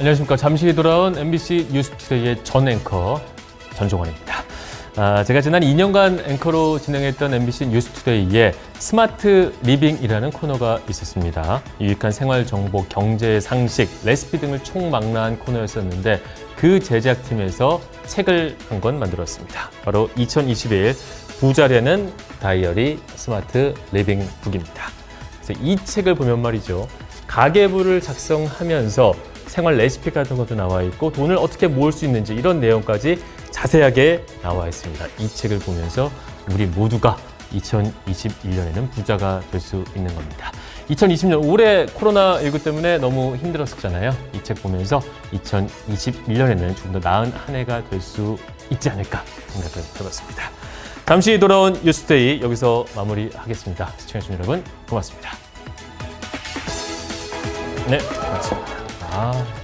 안녕하십니까. 잠시 돌아온 MBC 뉴스투데이의 전 앵커 전종원입니다. 아, 제가 지난 2년간 앵커로 진행했던 MBC 뉴스투데이에 스마트 리빙이라는 코너가 있었습니다. 유익한 생활 정보, 경제 상식, 레시피 등을 총망라한 코너였었는데 그 제작팀에서 책을 한 권 만들었습니다. 바로 2021 부자려는 다이어리 스마트 리빙 북입니다. 그래서 이 책을 보면 말이죠. 가계부를 작성하면서 생활 레시피 같은 것도 나와 있고 돈을 어떻게 모을 수 있는지 이런 내용까지 자세하게 나와 있습니다. 이 책을 보면서 우리 모두가 2021년에는 부자가 될 수 있는 겁니다. 2020년 올해 코로나19 때문에 너무 힘들었었잖아요. 이 책 보면서 2021년에는 좀더 나은 한 해가 될 수 있지 않을까 생각을 해봤습니다. 잠시 돌아온 뉴스데이 여기서 마무리하겠습니다. 시청해주신 여러분 고맙습니다. 네, 고맙습니다. 아.